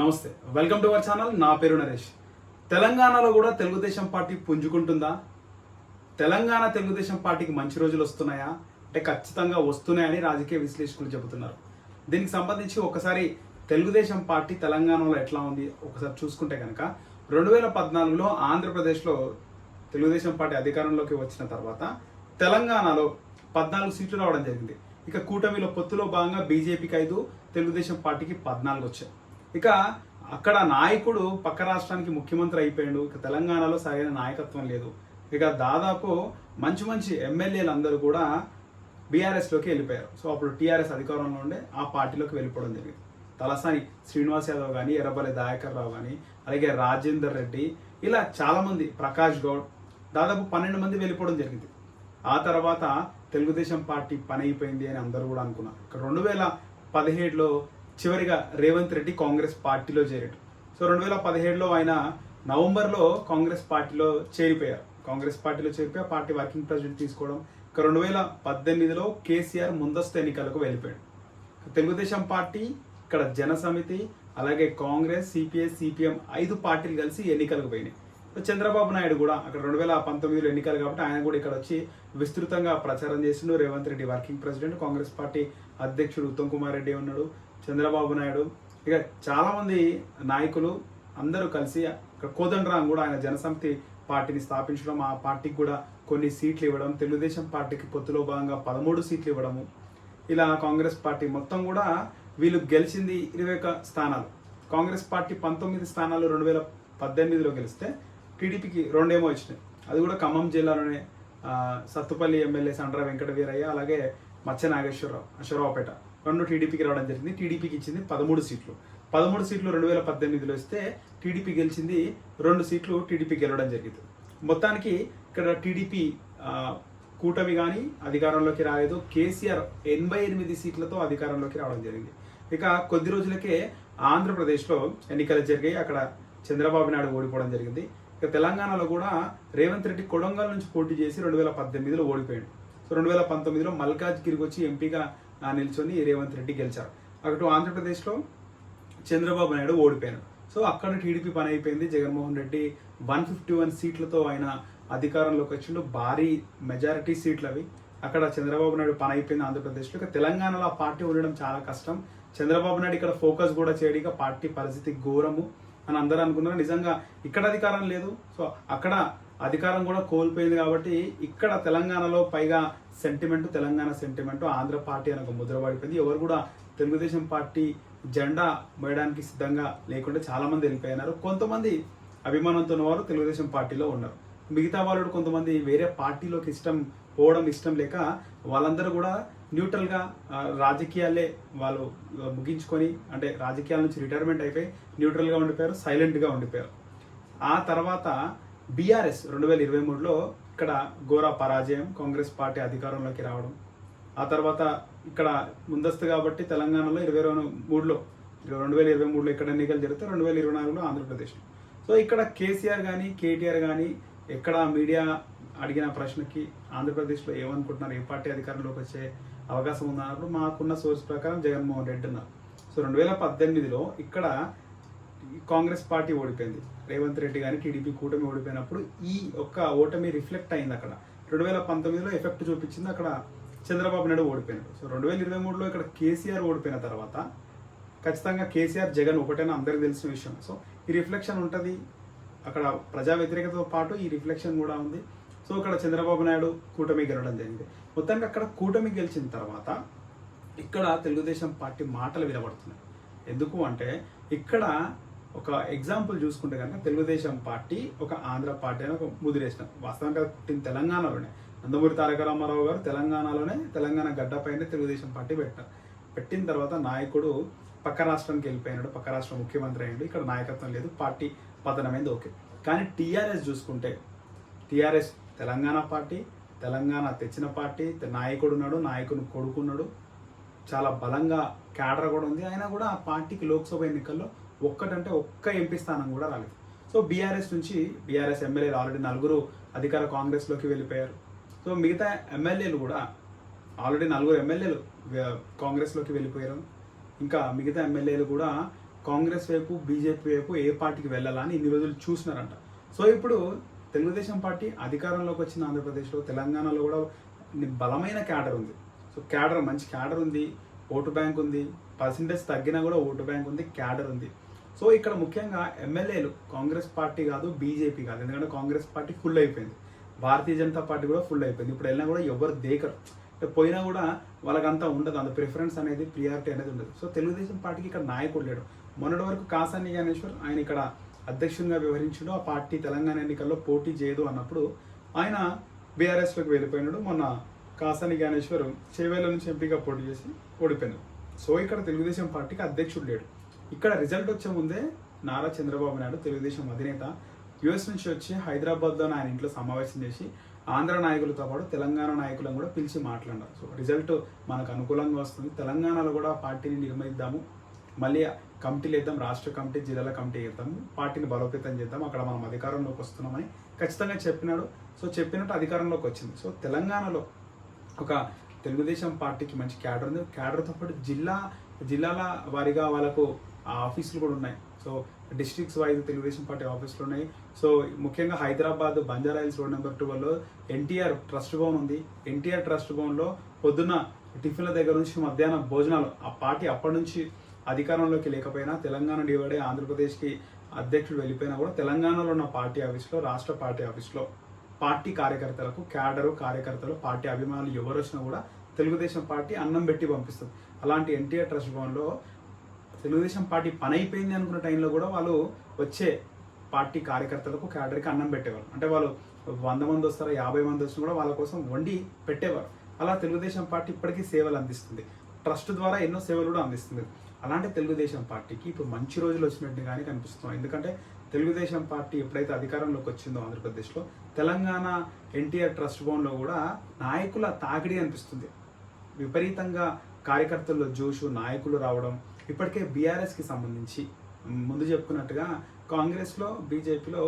నమస్తే. Welcome to our channel నా పేరు నరేష్. తెలంగాణలో కూడా తెలుగుదేశం పార్టీ పుంజుకుంటుందా? తెలంగాణ తెలుగుదేశం పార్టీకి మంచి రోజులు వస్తున్నాయా? అంటే ఖచ్చితంగా వస్తున్నాయని రాజకీయ విశ్లేషకులు చెబుతున్నారు. దీనికి సంబంధించి ఒకసారి తెలుగుదేశం పార్టీ తెలంగాణలో ఎట్లా ఉంది ఒకసారి చూసుకుంటే కనుక రెండు వేల పద్నాలుగులో ఆంధ్రప్రదేశ్లో తెలుగుదేశం పార్టీ అధికారంలోకి వచ్చిన తర్వాత తెలంగాణలో పద్నాలుగు సీట్లు రావడం జరిగింది. ఇక కూటమిలో పొత్తులో భాగంగా బీజేపీకి ఐదు తెలుగుదేశం పార్టీకి పద్నాలుగు వచ్చాయి. ఇక అక్కడ నాయకుడు పక్క రాష్ట్రానికి ముఖ్యమంత్రి అయిపోయాడు. ఇక తెలంగాణలో సరైన నాయకత్వం లేదు. ఇక దాదాపు మంచి మంచి ఎమ్మెల్యేలు అందరూ కూడా బీఆర్ఎస్లోకి వెళ్ళిపోయారు. సో అప్పుడు టీఆర్ఎస్ అధికారంలో ఉండే ఆ పార్టీలోకి వెళ్ళిపోవడం జరిగింది. తలసాని శ్రీనివాస్ యాదవ్ కానీ ఎర్రబల్లి దాయకర్ రావు కానీ అలాగే రాజేందర్ రెడ్డి ఇలా చాలామంది ప్రకాష్ గౌడ్ దాదాపు పన్నెండు మంది వెళ్ళిపోవడం జరిగింది. ఆ తర్వాత తెలుగుదేశం పార్టీ పని అయిపోయింది అని అందరూ కూడా అనుకున్నారు. ఇక రెండు వేల పదిహేడులో చివరిగా రేవంత్ రెడ్డి కాంగ్రెస్ పార్టీలో చేరాడు. సో రెండు వేల పదిహేడులో ఆయన నవంబర్లో కాంగ్రెస్ పార్టీలో చేరిపోయారు. కాంగ్రెస్ పార్టీలో చేరిపోయి పార్టీ వర్కింగ్ ప్రెసిడెంట్ తీసుకోవడం. ఇక రెండు వేల పద్దెనిమిదిలో కేసీఆర్ ముందస్తు ఎన్నికలకు వెళ్ళిపోయాడు. తెలుగుదేశం పార్టీ ఇక్కడ జనసమితి అలాగే కాంగ్రెస్ సిపిఐ సిపిఎం ఐదు పార్టీలు కలిసి ఎన్నికలకు పోయినాయి. చంద్రబాబు నాయుడు కూడా అక్కడ రెండు వేల పంతొమ్మిదిలో ఎన్నికలు కాబట్టి ఆయన కూడా ఇక్కడ వచ్చి విస్తృతంగా ప్రచారం చేసిండు. Revanth Reddy working president Congress party అధ్యక్షుడు ఉత్తమ్ కుమార్ రెడ్డి ఉన్నాడు. చంద్రబాబు నాయుడు. ఇక చాలామంది నాయకులు అందరూ కలిసి కోదండరాం కూడా ఆయన జనసమితి పార్టీని స్థాపించడం ఆ పార్టీకి కూడా కొన్ని సీట్లు ఇవ్వడం తెలుగుదేశం పార్టీకి పొత్తులో భాగంగా పదమూడు సీట్లు ఇవ్వడము. ఇలా కాంగ్రెస్ పార్టీ మొత్తం కూడా వీళ్ళు గెలిచింది ఇరవై ఒక్క స్థానాలు. కాంగ్రెస్ పార్టీ పంతొమ్మిది స్థానాలు రెండు వేల పద్దెనిమిదిలో గెలిస్తే టీడీపీకి రెండేమో వచ్చినాయి అది కూడా ఖమ్మం జిల్లాలోనే సత్తుపల్లి ఎమ్మెల్యే సండ్ర వెంకట వీరయ్య అలాగే మచ్చ నాగేశ్వరరావు అశ్వరావుపేట. రెండు టీడీపీకి రావడం జరిగింది. టీడీపీకి ఇచ్చింది పదమూడు సీట్లు. పదమూడు సీట్లు రెండు వేల పద్దెనిమిదిలో ఇస్తే టీడీపీ గెలిచింది రెండు సీట్లు టీడీపీ గెలవడం జరిగింది. మొత్తానికి ఇక్కడ టీడీపీ కూటమి కానీ అధికారంలోకి రాలేదు. కేసీఆర్ ఎనభై ఎనిమిది సీట్లతో అధికారంలోకి రావడం జరిగింది. ఇక కొద్ది రోజులకే ఆంధ్రప్రదేశ్లో ఎన్నికలు జరిగాయి. అక్కడ చంద్రబాబు నాయుడు ఓడిపోవడం జరిగింది. ఇక తెలంగాణలో కూడా రేవంత్ రెడ్డి కొడంగల్ నుంచి పోటీ చేసి రెండు వేల పద్దెనిమిదిలో ఓడిపోయాడు. సో రెండు వేల పంతొమ్మిదిలో మల్కాజ్గిరికి వచ్చి ఎంపీగా నిల్చొని రేవంత్ రెడ్డి గెలిచారు. అటు ఆంధ్రప్రదేశ్లో చంద్రబాబు నాయుడు ఓడిపోయారు. సో అక్కడ టీడీపీ పని అయిపోయింది. Jaganmohan Reddy one fifty one సీట్లతో ఆయన అధికారంలోకి వచ్చిండు. భారీ మెజారిటీ సీట్లు అవి అక్కడ చంద్రబాబు నాయుడు పని అయిపోయింది ఆంధ్రప్రదేశ్లో. ఇక తెలంగాణలో ఆ పార్టీ ఉండడం చాలా కష్టం. చంద్రబాబు నాయుడు ఇక్కడ ఫోకస్ కూడా చేయడం. ఇక పార్టీ పరిస్థితి ఘోరము అని అందరూ అనుకున్నారు నిజంగా ఇక్కడ అధికారం లేదు. సో అక్కడ అధికారం కూడా కోల్పోయింది కాబట్టి ఇక్కడ తెలంగాణలో పైగా sentiment Telangana sentiment Andhra party అని ఒక ముద్ర పడిపోయింది. ఎవరు కూడా తెలుగుదేశం పార్టీ జెండా మోయడానికి సిద్ధంగా లేకుండా చాలామంది వెళ్ళిపోయినారు. కొంతమంది అభిమానంతో ఉన్నవారు తెలుగుదేశం పార్టీలో ఉన్నారు. మిగతా వాళ్ళు కొంతమంది వేరే పార్టీలోకి ఇష్టం పోవడం ఇష్టం లేక వాళ్ళందరూ కూడా న్యూట్రల్గా రాజకీయాలే వాళ్ళు ముగించుకొని అంటే రాజకీయాల నుంచి రిటైర్మెంట్ అయిపోయి న్యూట్రల్గా ఉండిపోయారు సైలెంట్గా ఉండిపోయారు. ఆ తర్వాత బీఆర్ఎస్ రెండు వేల ఇరవై మూడులో ఇక్కడ ఘోర పరాజయం కాంగ్రెస్ పార్టీ అధికారంలోకి రావడం. ఆ తర్వాత ఇక్కడ ముందస్తు కాబట్టి తెలంగాణలో ఇరవై రెండు మూడులో రెండు వేల ఇరవై మూడులో ఇక్కడ ఎన్నికలు జరిగితే రెండు వేల ఇరవై నాలుగులో ఆంధ్రప్రదేశ్. సో ఇక్కడ కేసీఆర్ కానీ కేటీఆర్ కానీ ఎక్కడ మీడియా అడిగిన ప్రశ్నకి ఆంధ్రప్రదేశ్లో ఏమనుకుంటున్నారు ఏ పార్టీ అధికారంలోకి వచ్చే అవకాశం ఉందన్నప్పుడు మాకున్న సోర్స్ ప్రకారం జగన్మోహన్ రెడ్డి ఉన్నారు సో రెండు వేల పద్దెనిమిదిలో ఇక్కడ కాంగ్రెస్ పార్టీ ఓడిపోయింది. రేవంత్ రెడ్డి కానీ టీడీపీ కూటమి ఓడిపోయినప్పుడు ఈ ఒక్క ఓటమి రిఫ్లెక్ట్ అయింది అక్కడ. రెండు వేల పంతొమ్మిదిలో ఎఫెక్ట్ చూపించింది అక్కడ చంద్రబాబు నాయుడు ఓడిపోయినాడు. సో రెండు వేల ఇరవై మూడులో ఇక్కడ కేసీఆర్ ఓడిపోయిన తర్వాత ఖచ్చితంగా కేసీఆర్ జగన్ ఒకటేనా అందరికి తెలిసిన విషయం. సో ఈ రిఫ్లెక్షన్ ఉంటుంది. అక్కడ ప్రజా వ్యతిరేకతతో పాటు ఈ రిఫ్లెక్షన్ కూడా ఉంది. సో ఇక్కడ చంద్రబాబు నాయుడు కూటమి గెలవడం జరిగింది. మొత్తానికి అక్కడ కూటమి గెలిచిన తర్వాత ఇక్కడ తెలుగుదేశం పార్టీ మాటలు వినబడుతున్నాయి. ఎందుకు అంటే ఇక్కడ ఒక ఎగ్జాంపుల్ చూసుకుంటే కనుక తెలుగుదేశం పార్టీ ఒక ఆంధ్ర పార్టీ అని ఒక ముదిరేసిన. వాస్తవంగా పుట్టిన తెలంగాణలోనే. నందమూరి తారక రామారావు గారు తెలంగాణలోనే తెలంగాణ గడ్డపైనే తెలుగుదేశం పార్టీ పెట్టారు పెట్టిన తర్వాత నాయకుడు పక్క రాష్ట్రానికి వెళ్ళిపోయినాడు పక్క రాష్ట్రం ముఖ్యమంత్రి అయ్యాడు. ఇక్కడ నాయకత్వం లేదు పార్టీ పతనమైంది ఓకే. కానీ టీఆర్ఎస్ చూసుకుంటే టీఆర్ఎస్ తెలంగాణ పార్టీ తెలంగాణ తెచ్చిన పార్టీ నాయకుడు ఉన్నాడు నాయకుడు కొడుకున్నాడు. చాలా బలంగా క్యాడర్ కూడా ఉంది. అయినా కూడా ఆ పార్టీకి లోక్సభ ఎన్నికల్లో ఒక్కటంటే ఒక్క ఎంపీ స్థానం కూడా రాలేదు. సో బీఆర్ఎస్ నుంచి బీఆర్ఎస్ ఎమ్మెల్యేలు ఆల్రెడీ నలుగురు అధికార కాంగ్రెస్లోకి వెళ్ళిపోయారు. సో మిగతా ఎమ్మెల్యేలు కూడా ఆల్రెడీ నలుగురు ఎమ్మెల్యేలు కాంగ్రెస్లోకి వెళ్ళిపోయారు. ఇంకా మిగతా ఎమ్మెల్యేలు కూడా కాంగ్రెస్ వైపు బీజేపీ వైపు ఏ పార్టీకి వెళ్ళాలని ఇన్ని రోజులు చూసినారంట. సో ఇప్పుడు తెలుగుదేశం పార్టీ అధికారంలోకి వచ్చిన ఆంధ్రప్రదేశ్లో తెలంగాణలో కూడా బలమైన క్యాడర్ ఉంది. సో క్యాడర్ మంచి క్యాడర్ ఉంది ఓటు బ్యాంక్ ఉంది పర్సంటేజ్ తగ్గినా కూడా ఓటు బ్యాంక్ ఉంది క్యాడర్ ఉంది. సో ఇక్కడ ముఖ్యంగా ఎమ్మెల్యేలు కాంగ్రెస్ పార్టీ కాదు బీజేపీ కాదు. ఎందుకంటే కాంగ్రెస్ పార్టీ ఫుల్ అయిపోయింది. భారతీయ జనతా పార్టీ కూడా ఫుల్ అయిపోయింది. ఇప్పుడు వెళ్ళినా కూడా ఎవరు దేకరు. అంటే పోయినా కూడా వాళ్ళకంతా ఉండదు. అంత ప్రిఫరెన్స్ అనేది ప్రియారిటీ అనేది ఉండదు. సో తెలుగుదేశం పార్టీకి ఇక్కడ నాయకుడు లేడు. మొన్నటి వరకు కాసాని జ్ఞానేశ్వర్ ఆయన ఇక్కడ అధ్యక్షునిగా వ్యవహరించడు. ఆ పార్టీ తెలంగాణ ఎన్నికల్లో పోటీ చేయదు అన్నప్పుడు ఆయన బీఆర్ఎస్లోకి వెళ్ళిపోయినాడు. మొన్న కాసాని జ్ఞానేశ్వర్ చేవేల నుంచి ఎంపీగా పోటీ చేసి ఓడిపోయాడు సో ఇక్కడ తెలుగుదేశం పార్టీకి అధ్యక్షుడు లేడు. ఇక్కడ రిజల్ట్ వచ్చే ముందే నారా చంద్రబాబు నాయుడు తెలుగుదేశం అధినేత యుఎస్ నుంచి వచ్చి హైదరాబాద్లో ఆయన ఇంట్లో సమావేశం చేసి ఆంధ్ర నాయకులతో పాటు తెలంగాణ నాయకులను కూడా పిలిచి మాట్లాడారు. సో రిజల్ట్ మనకు అనుకూలంగా వస్తుంది. తెలంగాణలో కూడా పార్టీని నిర్మిద్దాము. మళ్ళీ కమిటీలు వేద్దాం రాష్ట్ర కమిటీ జిల్లాల కమిటీ వేద్దాము. పార్టీని బలోపేతం చేద్దాం. అక్కడ మనం అధికారంలోకి వస్తున్నామని ఖచ్చితంగా చెప్పినాడు. సో చెప్పినట్టు అధికారంలోకి వచ్చింది. సో తెలంగాణలో ఒక తెలుగుదేశం పార్టీకి మంచి క్యాడర్ ఉంది. క్యాడర్తో పాటు జిల్లా జిల్లాల వారిగా వాళ్ళకు ఆఫీసులు కూడా ఉన్నాయి. So districts wise Telugu Desam party ఆఫీసులు ఉన్నాయి. సో ముఖ్యంగా హైదరాబాద్ బంజారాయిల్స్ రోడ్ నెంబర్ టూలో ఎన్టీఆర్ ట్రస్ట్ భవన్ ఉంది. ఎన్టీఆర్ ట్రస్ట్ భవన్లో పొద్దున్న టిఫిన్ల దగ్గర నుంచి మధ్యాహ్నం భోజనాలు ఆ పార్టీ అప్పటి నుంచి అధికారంలోకి లేకపోయినా తెలంగాణ డివైడే ఆంధ్రప్రదేశ్కి అధ్యక్షుడు వెళ్ళిపోయినా కూడా తెలంగాణలో ఉన్న పార్టీ ఆఫీస్లో రాష్ట్ర పార్టీ ఆఫీస్లో పార్టీ కార్యకర్తలకు క్యాడరు కార్యకర్తలు పార్టీ అభిమానులు ఎవరు వచ్చినా కూడా తెలుగుదేశం పార్టీ అన్నం పెట్టి పంపిస్తుంది. అలాంటి ఎన్టీఆర్ ట్రస్ట్ భవన్లో తెలుగుదేశం పార్టీ పని అయిపోయింది అనుకున్న టైంలో కూడా వాళ్ళు వచ్చే పార్టీ కార్యకర్తలకు క్యాడర్కి అన్నం పెట్టేవారు అంటే వాళ్ళు వంద మంది వస్తారో యాభై మంది వచ్చినా కూడా వాళ్ళ కోసం వండి పెట్టేవారు. అలా తెలుగుదేశం పార్టీ ఇప్పటికీ సేవలు అందిస్తుంది. ట్రస్ట్ ద్వారా ఎన్నో సేవలు కూడా అందిస్తుంది. అలాంటి తెలుగుదేశం పార్టీకి ఇప్పుడు మంచి రోజులు వచ్చినట్టు కానీ కనిపిస్తున్నాం ఎందుకంటే తెలుగుదేశం పార్టీ ఎప్పుడైతే అధికారంలోకి వచ్చిందో ఆంధ్రప్రదేశ్లో తెలంగాణ ఎన్టీఆర్ ట్రస్ట్ భవన్లో కూడా నాయకుల తాకిడి అనిపిస్తుంది. విపరీతంగా కార్యకర్తల్లో జోషు నాయకులు రావడం ఇప్పటికే బీఆర్ఎస్కి సంబంధించి. ముందు చెప్పుకున్నట్టుగా కాంగ్రెస్లో బీజేపీలో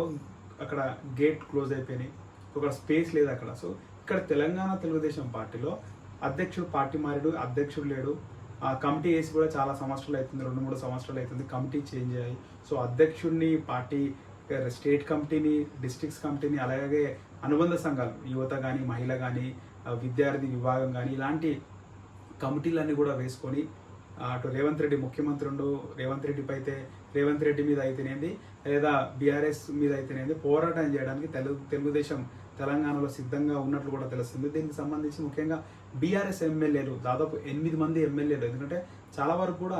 అక్కడ గేట్ క్లోజ్ అయిపోయినాయి. ఒక స్పేస్ లేదు అక్కడ. సో ఇక్కడ తెలంగాణ తెలుగుదేశం పార్టీలో అధ్యక్షుడు పార్టీ మారాడు అధ్యక్షుడు లేడు. ఆ కమిటీ వేసి కూడా చాలా సంవత్సరాలు అవుతుంది రెండు మూడు సంవత్సరాలు అవుతుంది కమిటీ చేంజ్ అయ్యాయి సో అధ్యక్షుడిని పార్టీ స్టేట్ కమిటీని డిస్ట్రిక్ట్స్ కమిటీని అలాగే అనుబంధ సంఘాలు యువత కానీ మహిళ కానీ విద్యార్థి విభాగం కానీ ఇలాంటి కమిటీలన్నీ కూడా వేసుకొని అటు రేవంత్ రెడ్డి ముఖ్యమంత్రి ఉండు రేవంత్ రెడ్డిపై అయితే రేవంత్ రెడ్డి మీద అయితేనేది లేదా బీఆర్ఎస్ మీద అయితేనేది పోరాటం చేయడానికి తెలుగు తెలుగుదేశం తెలంగాణలో సిద్ధంగా ఉన్నట్లు కూడా తెలుస్తుంది. దీనికి సంబంధించి ముఖ్యంగా బీఆర్ఎస్ ఎమ్మెల్యేలు దాదాపు ఎనిమిది మంది ఎమ్మెల్యేలు ఎందుకంటే చాలా వరకు కూడా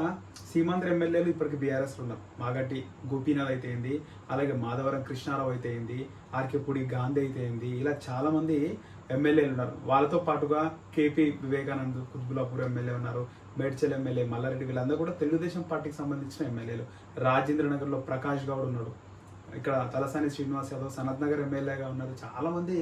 సీమాంధ్ర ఎమ్మెల్యేలు ఇప్పటికి బీఆర్ఎస్లో ఉన్నారు. మాగట్టి గోపీనాథ్ అయితే అలాగే మాధవరం కృష్ణారావు అయితే అయింది ఆర్కేపూడి గాంధీ అయితే ఇలా చాలామంది ఎమ్మెల్యేలు ఉన్నారు. వాళ్ళతో పాటుగా కేపీ వివేకానంద్ కుత్బులాపూర్ ఎమ్మెల్యే ఉన్నారు మేడ్చల్ ఎమ్మెల్యే మల్లారెడ్డి వీళ్ళందరూ కూడా తెలుగుదేశం పార్టీకి సంబంధించిన ఎమ్మెల్యేలు రాజేంద్ర నగర్లో ప్రకాష్ గౌడ్ ఉన్నాడు. ఇక్కడ తలసాని శ్రీనివాస్ యాదవ్ సనత్ నగర్ ఎమ్మెల్యేగా ఉన్నారు. చాలా మంది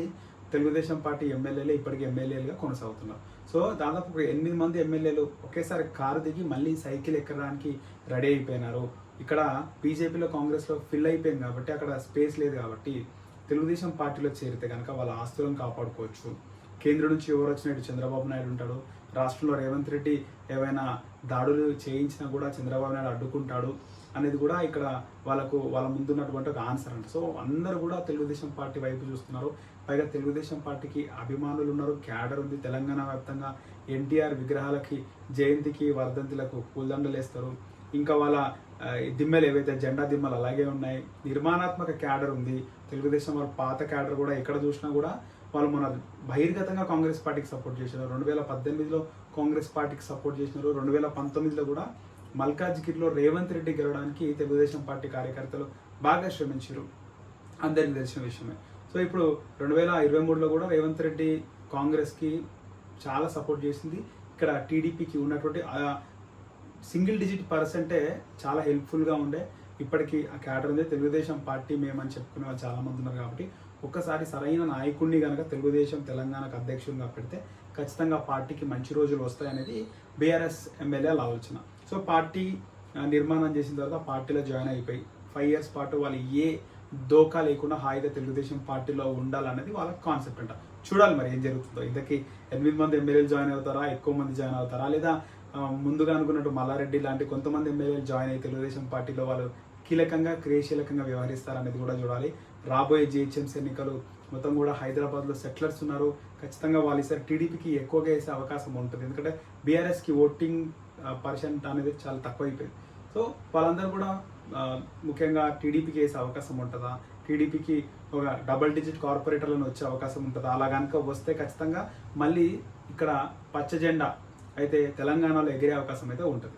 తెలుగుదేశం పార్టీ ఎమ్మెల్యేలు ఇప్పటికీ ఎమ్మెల్యేలుగా కొనసాగుతున్నారు. సో దాదాపు ఒక ఎనిమిది మంది ఎమ్మెల్యేలు ఒకేసారి కారు దిగి మళ్ళీ సైకిల్ ఎక్కడానికి రెడీ అయిపోయినారు. ఇక్కడ బీజేపీలో కాంగ్రెస్లో ఫిల్ అయిపోయింది కాబట్టి అక్కడ స్పేస్ లేదు కాబట్టి తెలుగుదేశం పార్టీలో చేరితే కనుక వాళ్ళ ఆస్తులను కాపాడుకోవచ్చు. కేంద్రం నుంచి ఎవరు వచ్చినట్టు చంద్రబాబు నాయుడు ఉంటాడు. రాష్ట్రంలో రేవంత్ రెడ్డి ఏవైనా దాడులు చేయించినా కూడా చంద్రబాబు నాయుడు అడ్డుకుంటాడు అనేది కూడా ఇక్కడ వాళ్ళకు వాళ్ళ ముందున్నటువంటి ఒక ఆన్సర్ అంట. సో అందరూ కూడా తెలుగుదేశం పార్టీ వైపు చూస్తున్నారు. పైగా తెలుగుదేశం పార్టీకి అభిమానులు ఉన్నారు. క్యాడర్ ఉంది. తెలంగాణ వ్యాప్తంగా ఎన్టీఆర్ విగ్రహాలకి జయంతికి వర్ధంతులకు పూలదండలు వేస్తారు. ఇంకా వాళ్ళ దిమ్మలు ఏవైతే జెండా దిమ్మలు అలాగే ఉన్నాయి నిర్మాణాత్మక క్యాడర్ ఉంది తెలుగుదేశం వాళ్ళ పాత క్యాడర్ కూడా ఎక్కడ చూసినా కూడా వాళ్ళు మన బహిర్గతంగా కాంగ్రెస్ పార్టీకి సపోర్ట్ చేసినారు రెండు వేల పద్దెనిమిదిలో కాంగ్రెస్ పార్టీకి సపోర్ట్ చేసినారు. రెండు వేల పంతొమ్మిదిలో కూడా మల్కాజ్గిరిలో రేవంత్ రెడ్డి గెలవడానికి తెలుగుదేశం పార్టీ కార్యకర్తలు బాగా శ్రమించారు. అందరికీ తెలిసిన విషయమే. సో ఇప్పుడు రెండు వేల ఇరవై మూడులో కూడా రేవంత్ రెడ్డి కాంగ్రెస్కి చాలా సపోర్ట్ చేసింది. ఇక్కడ టీడీపీకి ఉన్నటువంటి సింగిల్ డిజిట్ పర్సెంటే చాలా హెల్ప్ఫుల్గా ఉండే. ఇప్పటికీ ఆ క్యాడర్ ఉంది. తెలుగుదేశం పార్టీ మేమని చెప్పుకునే వాళ్ళు చాలా మంది ఉన్నారు కాబట్టి ఒక్కసారి సరైన నాయకుడిని కనుక తెలుగుదేశం తెలంగాణకు అధ్యక్షుడిగా పెడితే ఖచ్చితంగా పార్టీకి మంచి రోజులు వస్తాయనేది బీఆర్ఎస్ ఎమ్మెల్యేల ఆలోచన సో పార్టీ నిర్మాణం చేసిన తర్వాత పార్టీలో జాయిన్ అయిపోయి ఫైవ్ ఇయర్స్ పాటు వాళ్ళు ఏ దోకా లేకుండా హాయిగా తెలుగుదేశం పార్టీలో ఉండాలనేది వాళ్ళ కాన్సెప్ట్ అంట. చూడాలి మరి ఏం జరుగుతుందో. ఇంతకీ ఎనిమిది మంది ఎమ్మెల్యేలు జాయిన్ అవుతారా? ఎక్కువ మంది జాయిన్ అవుతారా? లేదా ముందుగా అనుకున్నట్టు మల్లారెడ్డి లాంటి కొంతమంది ఎమ్మెల్యేలు జాయిన్ అయ్యి తెలుగుదేశం పార్టీలో వాళ్ళు కీలకంగా క్రియాశీలకంగా వ్యవహరిస్తారనేది కూడా చూడాలి. రాబోయే జిహెచ్ఎంసీ ఎన్నికలు మొత్తం కూడా హైదరాబాద్లో సెటిలర్స్ ఉన్నారు. ఖచ్చితంగా వాళ్ళు ఈసారి టీడీపీకి ఎక్కువగా వేసే అవకాశం ఉంటుంది. ఎందుకంటే బీఆర్ఎస్కి ఓటింగ్ పర్సెంట్ అనేది చాలా తక్కువైపోయింది. సో వాళ్ళందరూ కూడా ముఖ్యంగా టీడీపీకి వేసే అవకాశం ఉంటుందా? టీడీపీకి ఒక డబల్ డిజిట్ కార్పొరేటర్లను వచ్చే అవకాశం ఉంటుందా? అలా కనుక వస్తే ఖచ్చితంగా మళ్ళీ ఇక్కడ పచ్చ జెండా అయితే తెలంగాణలో ఎగిరే అవకాశం అయితే ఉంటుంది.